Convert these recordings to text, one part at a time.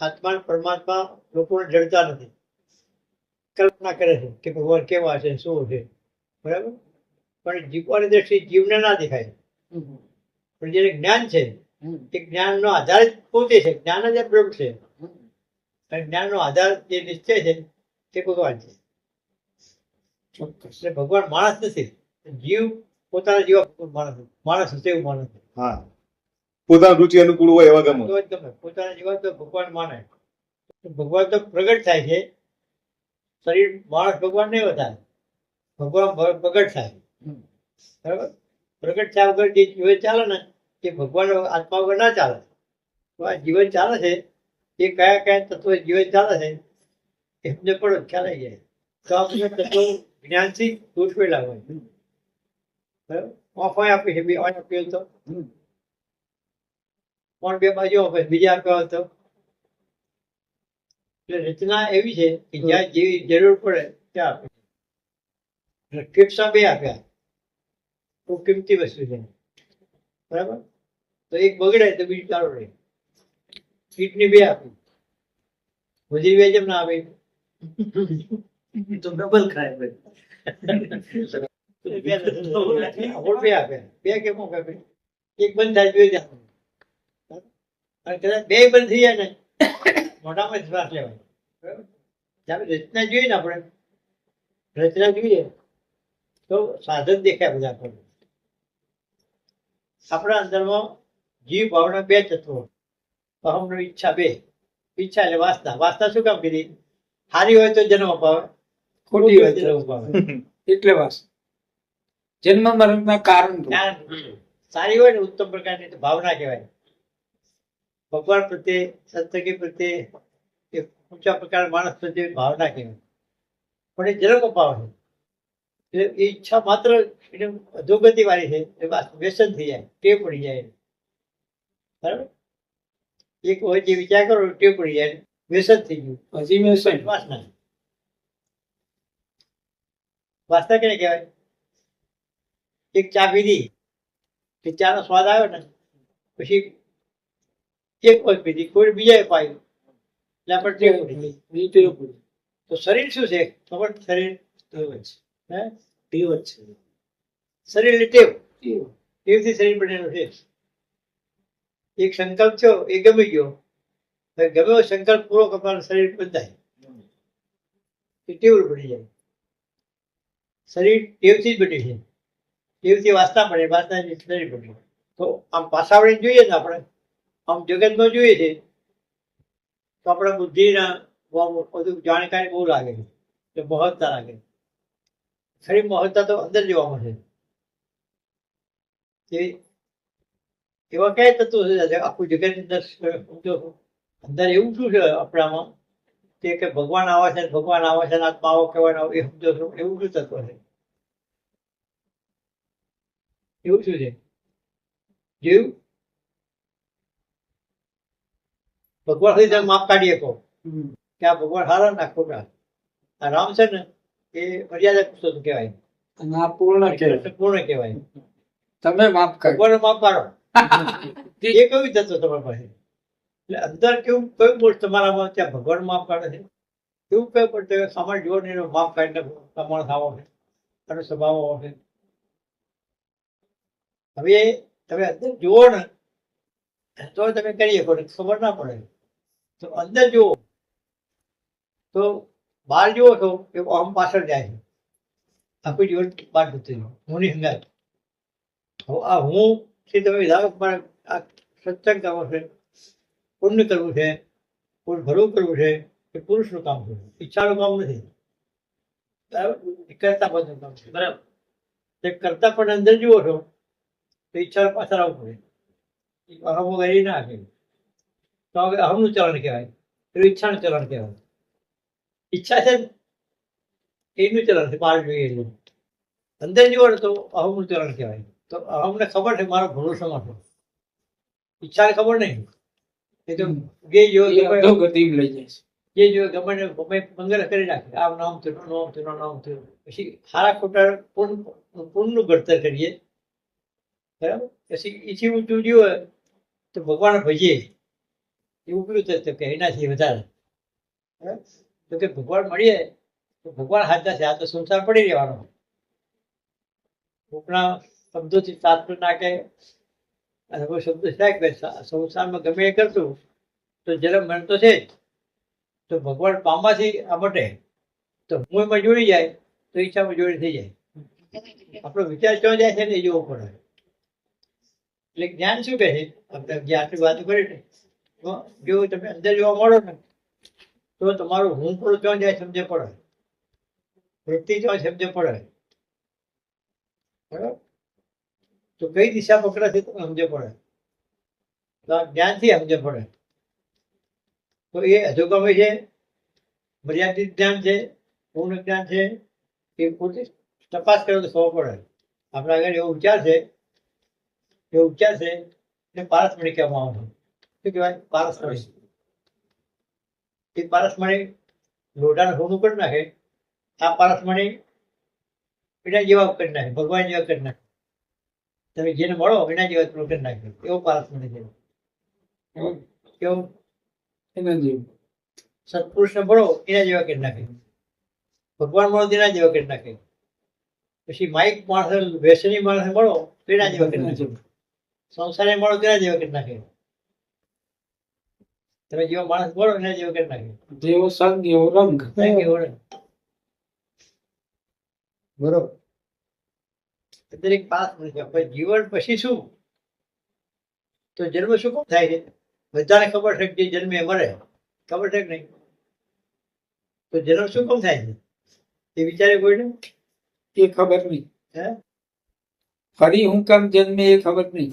આત્મા પરમાત્મા લોકોને જડતા નથી. કલ્પના કરે છે કે ભગવાન કેવા છે શું છે. બરાબર? પણ જીવવાની દ્રષ્ટિ જીવને ના દેખાય. પણ જે જ્ઞાન છે એ જ્ઞાનનો આધાર જ પોતે છે. જ્ઞાન જ બ્રહ્મ છે. અને જ્ઞાનનો આધાર જે નિશ્ચય છે તે ભગવાન છે. એટલે ભગવાન માણસ નથી. જીવ પોતાના જીવા માણસ માણસ હશે એવું માણસ હા. પોતાની રુચિ અનુકૂળ હોય એવા ગમે. તો જ ગમે પોતાના જીવન તો ભગવાન માને. ભગવાન તો પ્રગટ થાય છે. શરીર માણસ ભગવાન નહીં વધારે. ભગવાન પ્રગટ થાય બરાબર? પ્રગટ થયા વગર જે જીવન ચાલે ને એ ભગવાન આત્મા વગર ના ચાલે. તો આ જીવન ચાલે છે એ કયા કયા તત્વો જીવન ચાલે છે એમને પણ ખ્યાલ આવી જાય. તો આપણે તત્વો જ્ઞાનથી ગોઠવેલા હોય. બરાબર? ઓફાય આપી છે બે આપી તો. પણ બે બાજુ આપે બીજા કયો હતો તો. એટલે રચના એવી છે કે જ્યાં જેવી જરૂર પડે ત્યાં આપે. કિપ્સા બે આપ્યા. બહુ કિંમતી વસ્તુ છે. બરાબર? તો એક બગડે તો બીજું ચાલુ રહે. કિડની બે આપી. વજીર બે જેમ ના આવે તો ડબલ ખાય બે આપ્યા બે કેમ આપે? એક બંધ થાય જોઈ જાય અને કદાચ બે બંધ થઈ જાય ને મોઢામાં જ શ્વાસ લેવાનો. બરાબર? રચના જોઈએ ને આપણે રચના જોઈએ તો સાધન દેખાય બધા આપણને આપણા અંદરમાં જીવ ભાવના બે તત્વો અહમ ને ઈચ્છા બે. ઈચ્છા એટલે વાસના. વાસના શું કામ કરી? સારી હોય તો જન્મ અપાવે. ખોટી હોય જન્મ અપાવે. એટલે વાસ. જન્મ મરણના કારણ. સારી હોય ને ઉત્તમ પ્રકારની ભાવના કહેવાય. ભગવાન પ્રત્યે સંતકી પ્રત્યે એ ઊંચા પ્રકાર માણસ પ્રત્યે ભાવના કહેવાય પણ એ જન્મ અપાવે છે. એટલે એ ઈચ્છા માત્ર એને અધોગતિ વાળી છે. એ વ્યસન થઈ જાય ટેવ પડી જાય. બરાબર? એક હોય જે વિચાર કરો ટેવ પડી જાય વ્યસન થઈ ગયું. હજી વ્યસન. વાસના. વાસના કેને કહેવાય? એક ચા પીધી કે ચાનો સ્વાદ આવ્યો ને પછી એક પગ પીધી કોઈ બીજાએ પાયું. એટલે આપણે ટેવ પડી ગઈ. ટેવ પડી. તો શરીર શું છે? ખબર? શરીર ટેવ જ છે. હે? ટેવ જ છે. શરીર એટલે ટેવ. ટેવ. ટેવથી શરીર બનેલું છે. એક સંકલ્પ છો એ ગમી ગયો. ગમે એવો સંકલ્પ પૂરો કરવાનો શરીર બંધાય. એ ટેવ બની જાય. શરીર ટેવથી જ બને છે ટેવથી વાસના પડે વાસનાથી શરીર બને તો આમ પાછા વળીને જોઈએ ને આપણે. આમ જગતમાં જોઈએ છે, તો આપણા બુદ્ધિના બધું જાણકારી બહુ લાગે છે મહત્તા લાગે ખરી મહત્તા તો અંદર જોવા મળશે એ એવા કયા તત્વો છે આખું જગતની અંદર અંદર એવું શું છે આપણામાં? તે કે ભગવાન આવે છે ભગવાન આવે છે આત્મા આવો કહેવાય એ સમજો છો એવું શું તત્વ છે? એવું શું છે? જેવું ભગવાન સુધી માપ કાઢી શકો હમ. કે આ ભગવાન હારા ના ખોટા. આ રામ છે ને એ મર્યાદા પુરુષોત્તમ કહેવાય. ના પૂર્ણ કહેવાય. પૂર્ણ કહેવાય. તમે માફ કરો ભગવાન માપ કાઢો એ કયું તત્વ તમારી પાસે? એટલે અંદર કેવું કયું બોલ તમારામાં ત્યાં ભગવાન માફ કાઢે છે? કેવું કયું પણ તમે સામાન્ય જીવન એનો માફ કાઢીને પ્રમાણ આવો છે? અને સ્વભાવ આવશે હવે તમે અંદર જુઓ ને તો તમે કરી શકો ખબર ના પડે. તો અંદર જુઓ. તો બહાર જુઓ છો કે આમ પાછળ જાય છે. આખું જીવન બહાર જતું રહ્યું. હું ની હવે આ હું થી તમે ધારો પણ આ સત્સંગ કરવો છે પુણ્ય કરવું છે પુરુષ ભરવું કરવું છે એ પુરુષનું કામ છે. ઈચ્છાનું કામ નથી. એ કરતા પણ કામ છે બરાબર. તે કરતા પણ અંદર જુઓ છો તો ઈચ્છા પાછળ આવવું પડે. અહમો વગેરે ના આવે તો હવે અહમનું ચલણ કહેવાય પેલું ઈચ્છાનું ચલણ કહેવાય. ઈચ્છા છે એનું ચલણ છે બહાર જોઈએ એટલું અંદર જુઓ ને તો અહમનું ચલણ કહેવાય. તો અહમને ખબર છે મારો ભરોસો માટે ઈચ્છાને ખબર નહીં. એ તો જે જો લઈ જાય જે જો ગમે ને ગમે મંગળ કરી નાખે. આમ નામ થયું નામ થયું નામ થયું. પછી સારા ખોટા પૂર્ણ પૂર્ણનું ઘડતર કરીએ. બરાબર? પછી ઈચ્છી ઊંચું જોઈએ તો ભગવાન ભજીએ. એવું પેલું થતું કે એનાથી વધારે. તો કે ભગવાન મળીએ, તો ભગવાન હાથ છે. આ તો સંસાર પડી રહેવાનો. કોકના શબ્દોથી તાત્પર્ય નાખે અને કોઈ શબ્દ કે સંસારમાં ગમે એ કરતું, તો જન્મ મળતો છે તો ભગવાન પામવાથી આ મટે. તો હું એમાં જોડી જાય, તો ઈચ્છામાં જોડી થઈ જાય. આપણો વિચાર ક્યાં જાય છે ને એ જોવો પડે. એટલે જ્ઞાન શું કહે? છે આપણે જે આટલી વાતો કરી ને તો જો તમે? અંદર જોવા મળો ને? તો તમારું હું પણ ક્યાં જાય સમજે પડે. વૃત્તિ ક્યાં સમજે પડે. બરાબર? તો કઈ દિશા પકડાશે તમે સમજે પડે. જ્ઞાનથી સમજે પડે. તો એ અધોગમે છે, મર્યાદિત જ્ઞાન છે, પૂર્ણ જ્ઞાન છે, એ પૂરતી તપાસ કરો તો ખબર પડે. આપણા આગળ એવો વિચાર છે, એવો વિચાર છે એ પારસમણી કહેવામાં આવે છે. શું કહેવાય? પારસમણી એ પારસમણી લોઢાને સોનું કરી નાખે. આ પારસ મળે એના જેવા કરી નાખે ભગવાન જેવા કરી નાખે. તમે જેને મળો એના જેવા તમે કરી નાખે. એવો કેવો એના જેવું. સત્પુરુષને મળો એના જેવા કરી નાખે. ભગવાન મળો તેના જેવા કરી નાખે. પછી માઇક માણસ વેસની માણસ મળો તો એના જેવા કરી નાખે. સંસારે મળો તો એના જેવા કરી નાખે. તમે જેવો માણસ મળો એના જેવો કરી નાખે. જેવો સંગ એવો રંગ. સંગ એવો રંગ. બરોબર. દરેક પાસ પણ જીવન પછી શું? તો જન્મ શું કોણ થાય છે? બધાને ખબર છે કે જે જન્મે એ મરે. ખબર છે કે નહીં? તો જન્મ શું કોણ થાય છે? એ વિચારે કોઈને? એ ખબર નહીં. હે? ફરી હું કામ જન્મે એ ખબર નહીં.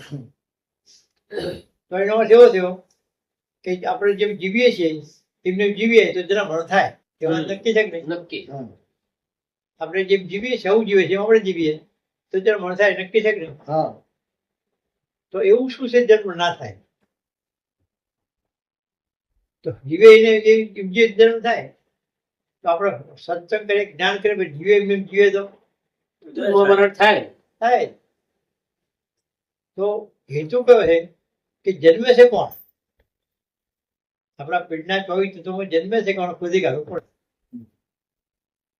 તો એનો એવો થયો કે આપણે જેમ જીવીએ છીએ એમને જીવીએ તો જરા ભણ થાય. એ નક્કી છે કે નહીં? નક્કી. આપણે જેમ જીવીએ છીએ આવું જીવે છે આપણે જીવીએ તો જરા ભણ થાય નક્કી છે કે નહીં? હા. તો એવું શું છે જન્મ ના થાય? તો જીવે એને જે જન્મ થાય તો આપણે સત્સંગ કરીએ જ્ઞાન કરીએ જીવે એમ એમ જીવે તો? થાય. થાય. તો હેતુ કયો છે? કે જન્મે છે કોણ? આપણા પેટના ચોવીસ તત્વોમાં જન્મે છે કોણ? ખોદી કાઢવું પડે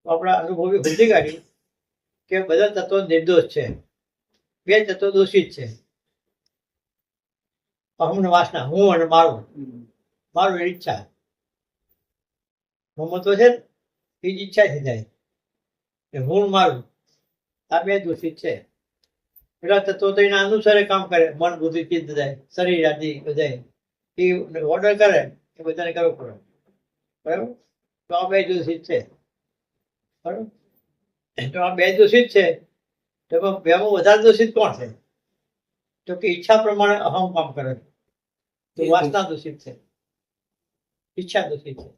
તો આપણા અનુભવી ખોદી કાઢ્યું કે બધા તત્વો નિર્દોષ છે. બે તત્વો દોષિત છે. અહમ ને વાસના, હું અને મારું. મારું એ ઈચ્છા. મમત્વ છે ને, એ જ ઈચ્છા થઈ જાય. કે હું મારું, આ બે દોષિત છે. પેલા તત્વો તો એના અનુસારે કામ કરે, મન, બુદ્ધિ, ચિત્ત જાય શરીર, આદિ બધા એ ઓર્ડર કરે. એ બધાને કરવું પડે. બરાબર? તો આ બે દોષિત છે. બરાબર? તો આ બે દોષિત છે તો બેમાં વધારે દોષિત કોણ છે? તો કે ઈચ્છા પ્રમાણે અહમ કામ કરે તો વાસના દોષિત છે. ઈચ્છા દોષિત છે.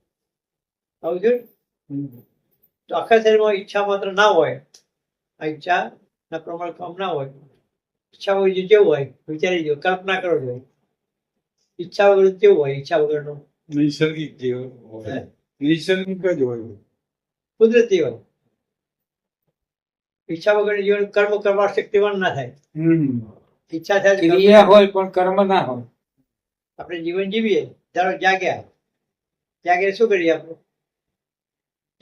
આવું છે તો આખા શરીરમાં ઈચ્છા માત્ર ના હોય આ ઈચ્છા ના પ્રમાણે કામ ના હોય. ઈચ્છા હોય જેવું હોય વિચારી જો કલ્પના કરો જોઈએ ઈચ્છા વગર કેવું હોય ઈચ્છા વગરનું નૈસર્ગિક જીવન હોય. નૈસર્ગિક જ હોય. કુદરતી હોય. ઈચ્છા વગર જીવન કર્મ કરવા શક્તિવાન ના થાય. ઈચ્છા થાય ક્રિયા હોય પણ કર્મ ના હોય. આપણે જીવન જીવીએ. ધારો જાગ્યા. જાગ્યા શું કરીએ આપણે?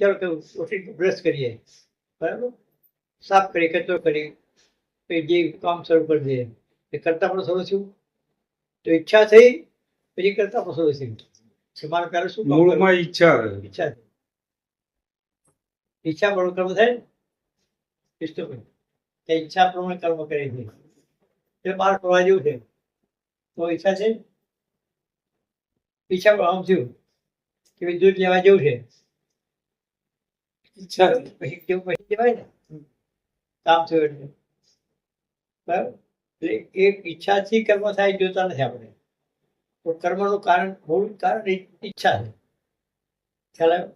ચાલો કે ઉઠી બ્રશ કરીએ. બરાબર? સાફ કરીએ કચરો કરીએ. પછી જે કામ શરૂ કરી દઈએ. એ કરતા પણ શરૂ થયું? તો ઈચ્છા થઈ પછી કરતા પણ શરૂ થયું? કે મારે શું મૂળમાં ઈચ્છા ઈચ્છા. ઈચ્છા પણ કર્મ થાય કૃષ્ણભાઈ કે ઈચ્છા પ્રમાણે કર્મ કરે છે. તે બહાર કરવા જેવું છે. તો ઈચ્છા છે? ઈચ્છા પણ આમ થયું. કે વિદ્યુત લેવા જેવું છે. ઈચ્છા પછી કેવું પછી જવાય ને? કામ થયું એટલે. બરાબર? એટલે એક ઈચ્છાથી કર્મ થાય જોતા નથી આપણે. તો કર્મનું કારણ મૂળ કારણ ઈચ્છા છે. ખ્યાલ આવ્યો?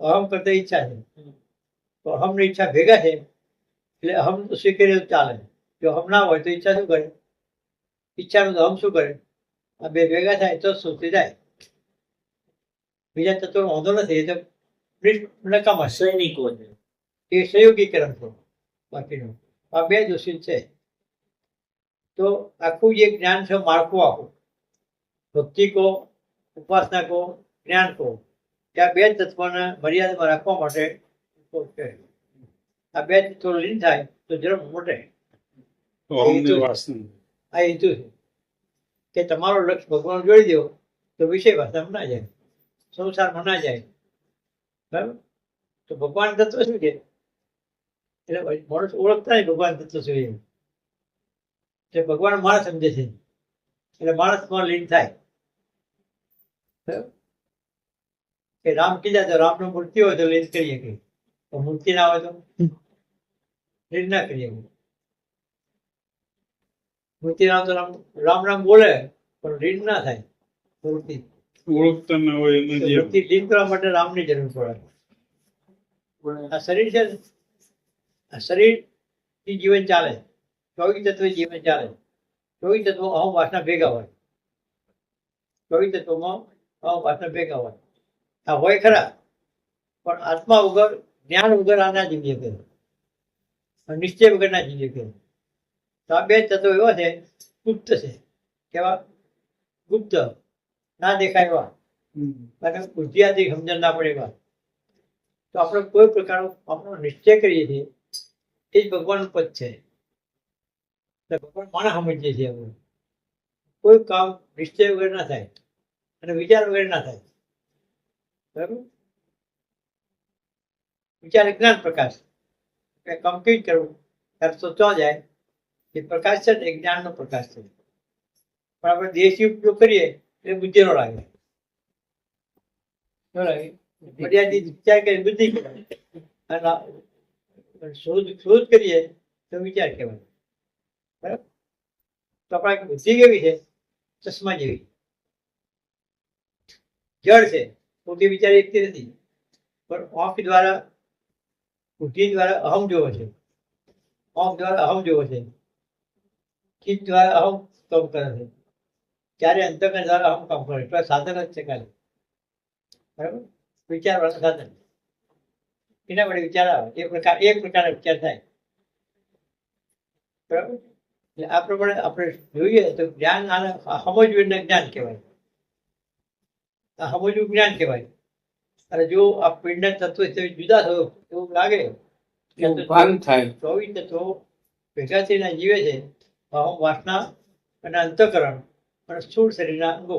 અહમ કરતા ઈચ્છા છે. તો અહમની ઈચ્છા ભેગા છે એટલે અહમ તો સ્વીકાર્ય ચાલે. જો અહમ ના હોય તો ઈચ્છા શું કરે? ઈચ્છાનું તો અહમ શું કરે? આ બે ભેગા થાય તો સુધી જાય? બીજા તત્વો વાંધો નથી એ તો નકામા સૈનિકો છે. એ સંયોગીકરણ છે બાકીનું. આ બે દોષિત છે. તો આખું જે જ્ઞાન છે માળખું આખું. ભક્તિ કહો ઉપાસના કહો જ્ઞાન કહો ત્યાં બે તત્વને મર્યાદામાં રાખવા માટે આ બે તત્વો લીન થાય તો જન્મ મોટે. આ હેતુ છે. કે તમારો લક્ષ્ય ભગવાન જોડી દો તો વિષય ભાષામાં ના જાય. સંસારમાં ના જાય. બરાબર? તો ભગવાન તત્વ શું છે? એટલે માણસ ઓળખતા ભગવાન તત્વ શું છે? ભગવાન માણસ સમજે છે. એટલે માણસમાં લીન થાય? કે રામ કીધા તો રામનો મૂર્તિ હોય તો લીન કરીએ કે. મૂર્તિ ના હોય તો? લીન ના કરીએ મૂર્તિ નામ તો રામ રામ રામ બોલે પણ લીન ના થાય મૂર્તિ ઓળખતા ના હોય મૂર્તિ લીન કરવા માટે રામની જરૂર પડે. આ શરીર છે ને, આ શરીરથી જીવન ચાલે. ચોવીસ તત્વ જીવન ચાલે. ચોવીસ તત્વો અહમ વાસના ભેગા હોય. ચોવીસ તત્વોમાં વાસના ભેગા હોય. આ હોય ખરા, પણ આત્મા વગર, જ્ઞાન વગર આના જીવીએ જીવી નિશ્ચય વગર ના જીવી શકે તો આ બે તત્વો એવા છે, ગુપ્ત છે. કેવા? ગુપ્ત. ના દેખાય એવા. અને બુદ્ધિયાથી સમજણ ના પડે એવા. તો આપણે કોઈ પ્રકારનો આપણો નિશ્ચય કરીએ છીએ, એ જ ભગવાનનું પદ છે. ભગવાન માણસ સમજીએ છીએ આપણે? કોઈ કામ નિશ્ચય વગર ના થાય. અને વિચાર વગેરે ના થાય. બરાબર? વિચાર જ્ઞાન પ્રકાશ. કમ્પ્લીટ કરવું ત્યારે તો ત્યાં જાય એ પ્રકાશ છે ને જ્ઞાનનો પ્રકાશ છે. પણ આપણે દેશી ઉપયોગ કરીએ એટલે બુદ્ધિનો લાગે. લાગે? મર્યાદિત વિચાર કરી બુદ્ધિ? અને શોધ શોધ કરીએ તો વિચાર કહેવાય. બરાબર? તો આપણા બુદ્ધિ કેવી છે? ચશ્મા જેવી. જળ છે પોતે વિચાર એકથી નથી. પણ ઓફ દ્વારા બુદ્ધિ દ્વારા અહમ જોવો છે. ઓફ દ્વારા અહમ જોવો છે. ચિત્ત દ્વારા અહમ કામ કરે છે. ત્યારે અંતકરણ દ્વારા અહમ કામ કરે એટલે સાધન જ છે ખાલી. બરાબર? વિચાર વાળા સાધન. એના વડે વિચાર આવે. એક પ્રકાર, એક પ્રકારના વિચાર થાય. બરાબર? એટલે આ પ્રમાણે આપણે જોઈએ તો જ્ઞાન આને આ સમજવું એને જ્ઞાન કહેવાય. સમજવું જ્ઞાન કહેવાય. અને જો આ પિંડના તત્વ છે જુદા થયો એવું લાગે તો ભાન થાય. ચોવીસ તત્વો ભેગા થઈને જીવે છે ભાવ વાસના અને અંતકરણ અને સ્થૂળ શરીરના અંગો.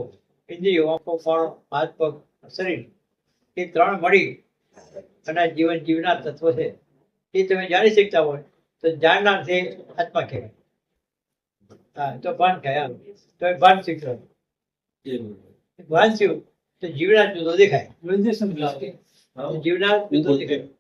ઇન્દ્રિયો આંખો પણ હાથ પગ શરીર એ ત્રણ મળી અને જીવન જીવનાર તત્વો છે. એ તમે જાણી શકતા હોય તો જાણનાર છે આત્મા કહેવાય. હા તો ભાન થયા તો ભાન શીખ્યો ભાન થયું તો જીવનાર જુદો દેખાય. જીવનાર જુદો દેખાય.